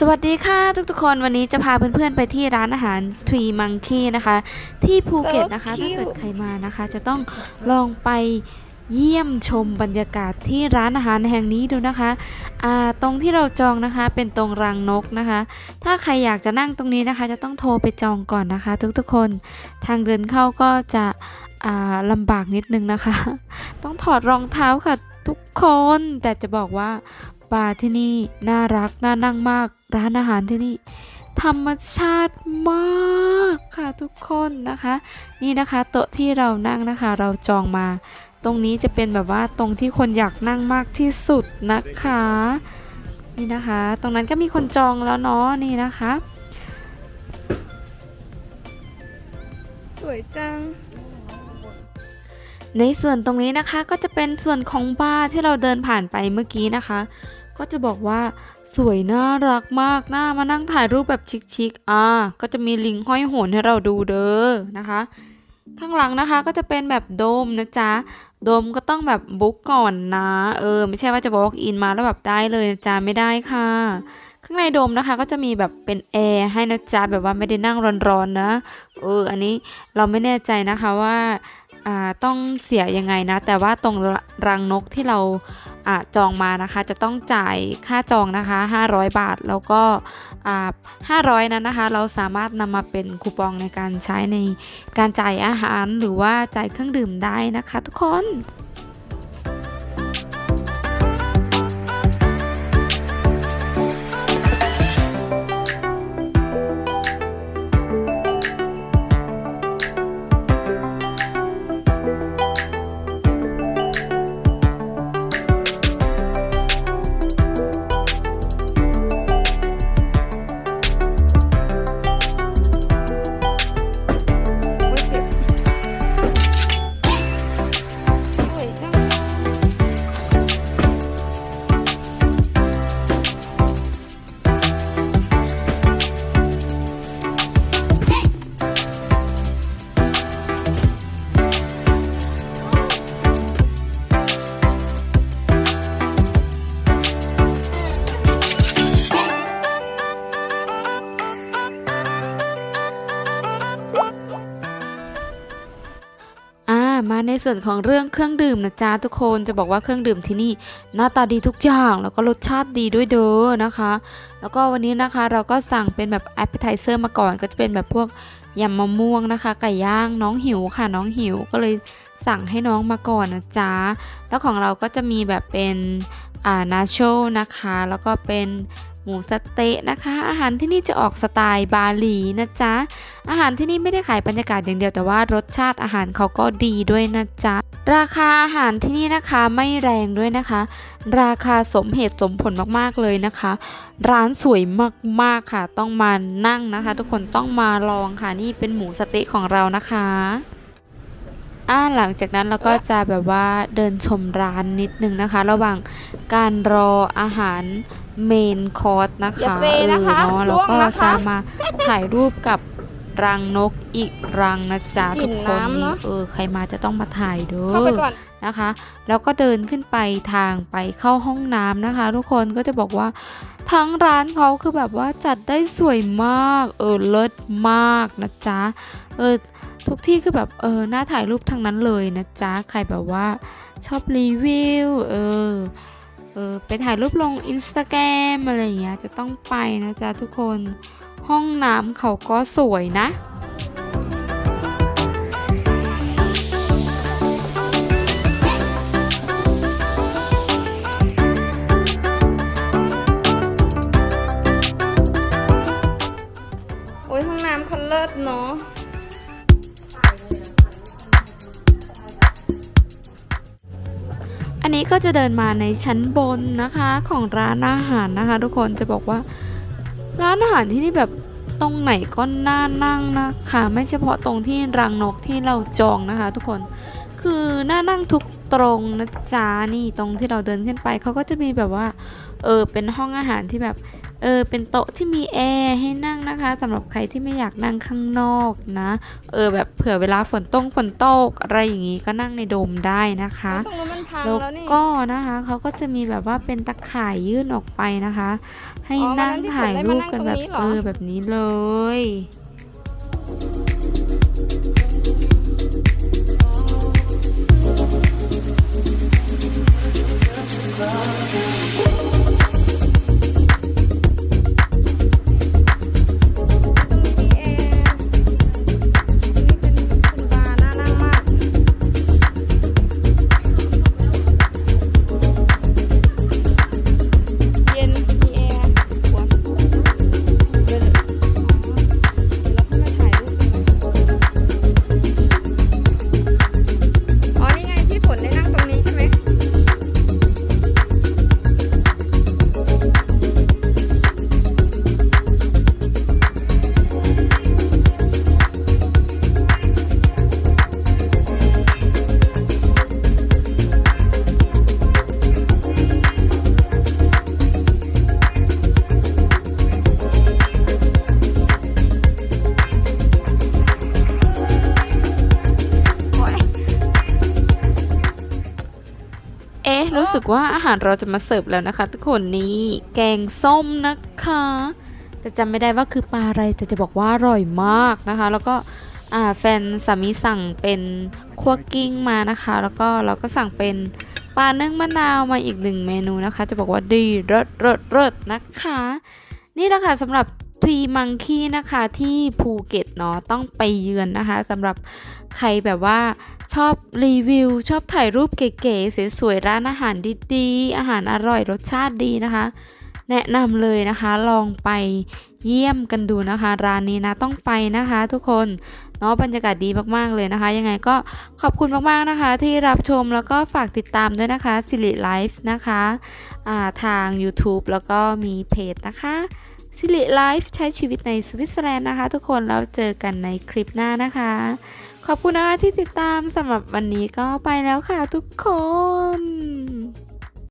สวัสดีค่ะทุกๆคนวันนี้จะพาเพื่อนๆไปที่ร้านอาหาร Tree Monkey นะคะ ที่ภูเก็ตนะคะ So ถ้าเกิด cute ใครมานะคะ จะต้องลองไปเยี่ยมชมบรรยากาศที่ร้านอาหารแห่งนี้ดูนะคะอ่าตรงที่เราจองนะคะเป็นตรงรังนกนะคะ ถ้าใครอยากจะนั่งตรงนี้นะคะ จะต้องโทรไปจองก่อนนะคะ ทุกๆคนทางเดินเข้าก็จะอ่าลำบากนิดนึงนะคะ ต้องถอดรองเท้าค่ะทุกคนแต่จะบอกว่า บาร์ที่นี่น่ารักน่านั่งมาก ร้านอาหารที่นี่ ธรรมชาติมากค่ะทุกคนนะคะ นี่นะคะโต๊ะที่เรานั่งนะคะ เราจองมา ตรงนี้จะเป็นแบบว่าตรงที่คนอยากนั่งมากที่สุดนะคะ นี่นะคะ ตรงนั้นก็มีคนจองแล้วเนาะนี่นะคะ สวยจังในส่วนตรงนี้นะคะก็จะเป็นส่วนของบาร์ที่เราเดินผ่านไปเมื่อกี้นะคะ ก็จะบอกว่า สวยน่ารักมากน่ามานั่งถ่ายรูปแบบชิคๆอ่าก็จะมีลิงห้อยโหนให้เราดูเด้อนะคะ ข้างหลังนะคะก็จะเป็นแบบโดมนะจ๊ะโดมก็ต้องแบบบุ๊กก่อนนะเออไม่ใช่ว่าจะ walk in มาแล้วแบบได้เลยนะจ๊ะไม่ได้ค่ะ ข้างในโดมนะคะก็จะมีแบบเป็นแอร์ให้นะจ๊ะแบบว่าไม่ได้นั่งร้อนๆนะเอออันนี้เราไม่แน่ใจนะคะว่าอ่าต้องเสียยังไงนะ แต่ว่าตรงรังนกที่เรา จองมานะคะ จะต้องจ่ายค่าจองนะคะ 500 บาท แล้วก็อ่า500 นั้นนะคะ เราสามารถนำมาเป็นคูปองในการใช้ในการจ่ายอาหารหรือว่าจ่ายเครื่องดื่มได้นะคะ ทุกคน ในส่วนของเรื่องเครื่องดื่มนะจ๊ะทุกคนจะบอกว่าเครื่องดื่มที่นี่หน้าตาดีทุกอย่างแล้วก็รสชาติดีด้วยเด้อนะคะ แล้วก็วันนี้นะคะเราก็สั่งเป็นแบบแอปเป i z เซอร์มาก่อนก็จะเป็นแบบพวกยำมะม่วงนะคะ ไก่ย่างน้องหิวค่ะน้องหิวก็เลยสั่งให้น้องมาก่อนนะจ๊ะแล้วของเราก็จะมีแบบเป็นอ่านาโชนะคะ แล้วก็เป็น มูสเต๊ะนะคะ อาหารที่นี่จะออกสไตล์บาหลีนะจ๊ะ อาหารที่นี่ไม่ได้ขายบรรยากาศอย่างเดียวแต่ว่ารสชาติอาหารเขาก็ดีด้วยนะจ๊ะ ราคาอาหารที่นี่นะคะไม่แรงด้วยนะคะ ราคาสมเหตุสมผลมากๆเลยนะคะ ร้านสวยมากๆค่ะ ต้องมานั่งนะคะ ทุกคนต้องมาลองค่ะนี่เป็นหมูสเต๊ะของเรานะคะอ่าหลังจากนั้นเราก็จะแบบว่าเดินชมร้านนิดนึงนะคะ ระหว่างการรออาหาร เมนคอร์สนะคะอย่าเซนะคะเออเนาะแล้วล่วงก็นะคะจะมาถ่ายรูปกับรังนกอีกรังนะจ๊ะกลิ่ทุกนคนน้ำนี่เนอะเออใครมาจะต้องมาถ่ายเด้เข้าไปอก่อนนะคะ แล้วก็เดินขึ้นไปทางไปเข้าห้องน้ำนะคะ ทุกคนก็จะบอกว่าทั้งร้านเขาคือแบบว่าจัดได้สวยมาก เออเลิศมากนะจ๊ะเออทุกที่คือแบบเออน่าถ่ายรูปทั้งนั้นเลยนะจ๊ะใครแบบว่าชอบรีวิวเออ เออไปถ่ายรูปลงอินสตาแกรมอะไรอย่างเงี้ยจะต้องไปนะจ๊ะทุกคนห้องน้ำเขาก็สวยนะโอ้ยห้องน้ำเขาเลิศเนาะ อันนี้ก็จะเดินมาในชั้นบนนะคะของร้านอาหารนะคะ ทุกคนจะบอกว่า ร้านอาหารที่นี่แบบตรงไหนก็น่านั่งนะคะไม่เฉพาะตรงที่รังนกที่เราจองนะคะ ทุกคนคือน่านั่งทุกตรงนะจ๊ะนี่ตรงที่เราเดินขึ้นไปเขาก็จะมีแบบว่าเออเป็นห้องอาหารที่แบบ เออเป็นโต๊ะที่มีแอร์ให้นั่งนะคะสำหรับใครที่ไม่อยากนั่งข้างนอกนะเออแบบเผื่อเวลาฝนตกฝนตกอะไรอย่างงี้ก็นั่งในโดมได้นะคะตรงนู้นมันพังแล้วแล้วนี่ก็นะคะเขาก็จะมีแบบว่าเป็นตะข่ายยื่นออกไปนะคะ ให้อ๋อวันนั้นั่งนที่ถ่ายฝนได้รูมาปนั่งกันแบบตรงนี้เหรอเออแบบนี้เลย รู้สึกว่าอาหารเราจะมาเสิร์ฟแล้วนะคะ ทุกคนนี่แกงส้มนะคะแต่จำไม่ได้ว่าคือปลาอะไรแต่จะบอกว่าอร่อยมากนะคะ แล้วก็แฟนสามีสั่งเป็นคั่วกิ้งมานะคะ แล้วก็เราก็สั่งเป็นปลานึ่งมะนาวมาอีกหนึ่งเมนูนะคะ จะบอกว่าดีเลิศเลิศเลิศนะคะ นี่แหละค่ะสำหรับ ทีมังคีนะคะที่ภูเก็ตเนาะต้องไปเยือนนะคะสำหรับใครแบบว่าชอบรีวิว ชอบถ่ายรูปเก๋ๆสวยๆร้านอาหารดีๆอาหารอร่อยรสชาติดีนะคะ แนะนำเลยนะคะลองไปเยี่ยมกันดูนะคะ ร้านนี้นะต้องไปนะคะทุกคนเนาะบรรยากาศดีมากๆเลยนะคะ ยังไงก็ขอบคุณมากๆนะคะ ที่รับชมแล้วก็ฝากติดตามด้วยนะคะสิริไลฟ์นะคะาทาง YouTube แล้วก็มีเพจนะคะ สิริไลฟ์ใช้ชีวิตในสวิตเซอร์แลนด์นะคะ ทุกคนแล้วเจอกันในคลิปหน้านะคะ ขอบคุณนะคะที่ติดตามสำหรับวันนี้ก็ไปแล้วค่ะทุกคน